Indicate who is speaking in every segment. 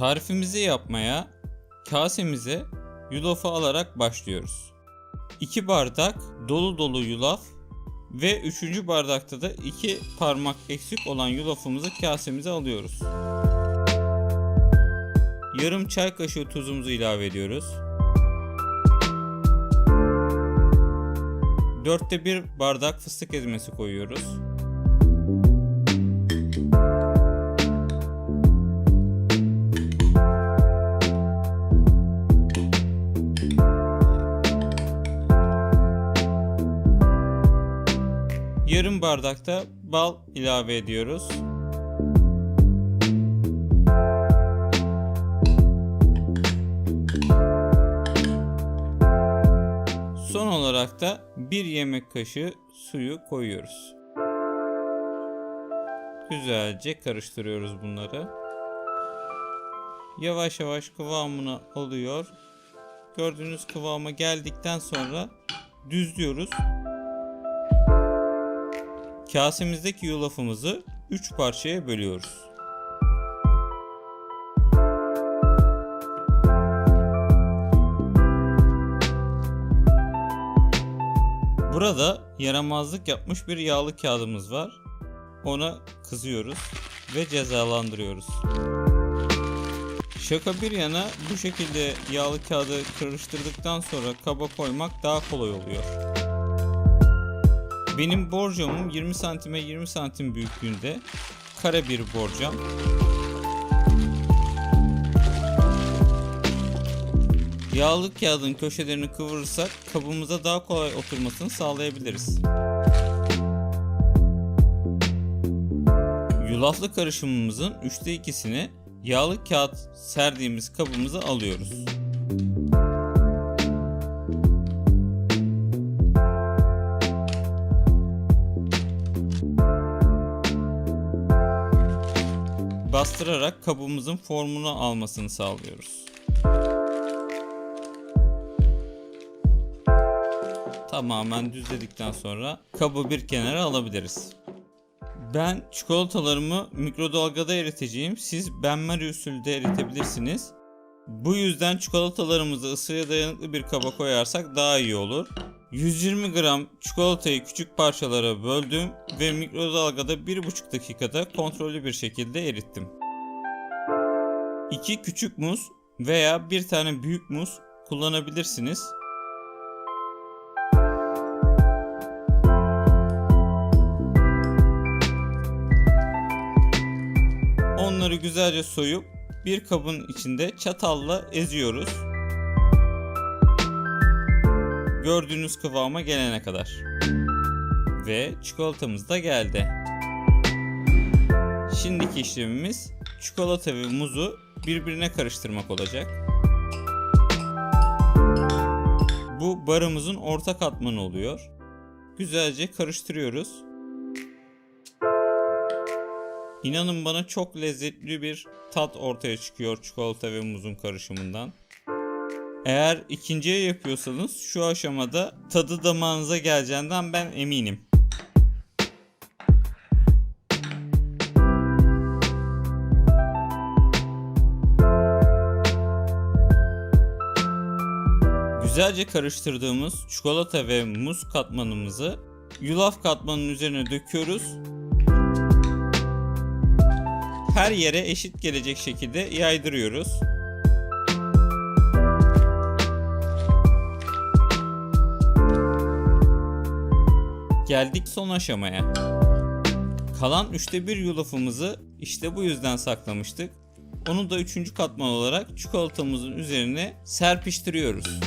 Speaker 1: Tarifimizi yapmaya kasemize yulafı alarak başlıyoruz. 2 bardak dolu dolu yulaf ve 3. bardakta da 2 parmak eksik olan yulafımızı kasemize alıyoruz. Yarım çay kaşığı tuzumuzu ilave ediyoruz. Dörtte bir bardak fıstık ezmesi koyuyoruz. Yarım bardakta bal ilave ediyoruz. Son olarak da bir yemek kaşığı suyu koyuyoruz. Güzelce karıştırıyoruz bunları. Yavaş yavaş kıvamını alıyor. Gördüğünüz kıvama geldikten sonra düzlüyoruz. Kasemizdeki yulafımızı 3 parçaya bölüyoruz. Burada yaramazlık yapmış bir yağlı kağıdımız var. Ona kızıyoruz ve cezalandırıyoruz. Şaka bir yana bu şekilde yağlı kağıdı karıştırdıktan sonra kaba koymak daha kolay oluyor. Benim borcamım 20 santime 20 santim büyüklüğünde kare bir borcam. Yağlı kağıdın köşelerini kıvırırsak kabımıza daha kolay oturmasını sağlayabiliriz. Yulaflı karışımımızın üçte ikisini yağlı kağıt serdiğimiz kabımıza alıyoruz. Bastırarak kabımızın formunu almasını sağlıyoruz. Tamamen düzledikten sonra kabı bir kenara alabiliriz. Ben çikolatalarımı mikrodalgada eriteceğim. Siz benmari usulde eritebilirsiniz. Bu yüzden çikolatalarımızı ısıya dayanıklı bir kaba koyarsak daha iyi olur. 120 gram çikolatayı küçük parçalara böldüm ve mikrodalgada 1,5 dakikada kontrollü bir şekilde erittim. 2 küçük muz veya bir tane büyük muz kullanabilirsiniz. Onları güzelce soyup bir kabın içinde çatalla eziyoruz. Gördüğünüz kıvama gelene kadar. Ve çikolatamız da geldi. Şimdiki işlemimiz çikolata ve muzu birbirine karıştırmak olacak. Bu barımızın orta katmanı oluyor. Güzelce karıştırıyoruz. İnanın bana çok lezzetli bir tat ortaya çıkıyor çikolata ve muzun karışımından. Eğer ikinciye yapıyorsanız şu aşamada tadı damağınıza geleceğinden ben eminim. Güzelce karıştırdığımız çikolata ve muz katmanımızı yulaf katmanının üzerine döküyoruz her yere eşit gelecek şekilde yaydırıyoruz. Geldik son aşamaya. Kalan üçte bir yulafımızı işte bu yüzden saklamıştık. Onu da üçüncü katman olarak çikolatamızın üzerine serpiştiriyoruz.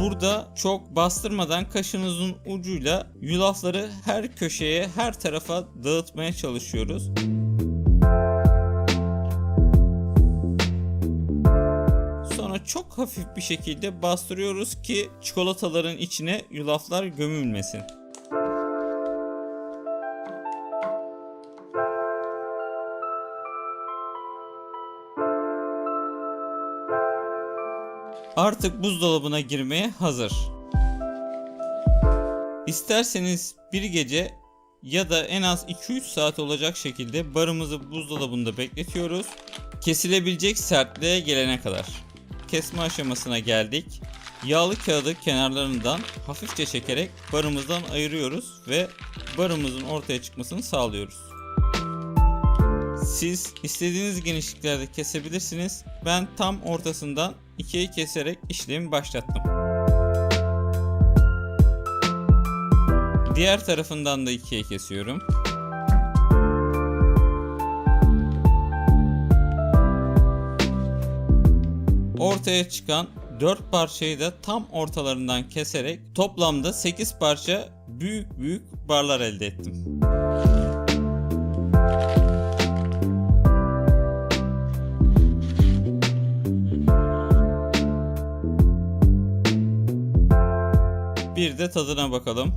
Speaker 1: Burada çok bastırmadan kaşınızın ucuyla yulafları her köşeye, her tarafa dağıtmaya çalışıyoruz. Sonra çok hafif bir şekilde bastırıyoruz ki çikolataların içine yulaflar gömülmesin. Artık buzdolabına girmeye hazır. İsterseniz bir gece ya da en az 2-3 saat olacak şekilde barımızı buzdolabında bekletiyoruz. Kesilebilecek sertliğe gelene kadar. Kesme aşamasına geldik. Yağlı kağıdı kenarlarından hafifçe çekerek barımızdan ayırıyoruz ve barımızın ortaya çıkmasını sağlıyoruz. Siz istediğiniz genişliklerde kesebilirsiniz. Ben tam ortasından ikiye keserek işlemi başlattım. Diğer tarafından da ikiye kesiyorum. Ortaya çıkan 4 parçayı da tam ortalarından keserek toplamda 8 parça büyük büyük barlar elde ettim. Bir de tadına bakalım.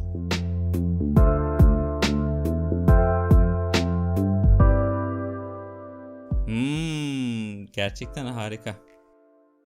Speaker 1: Hmm, gerçekten harika.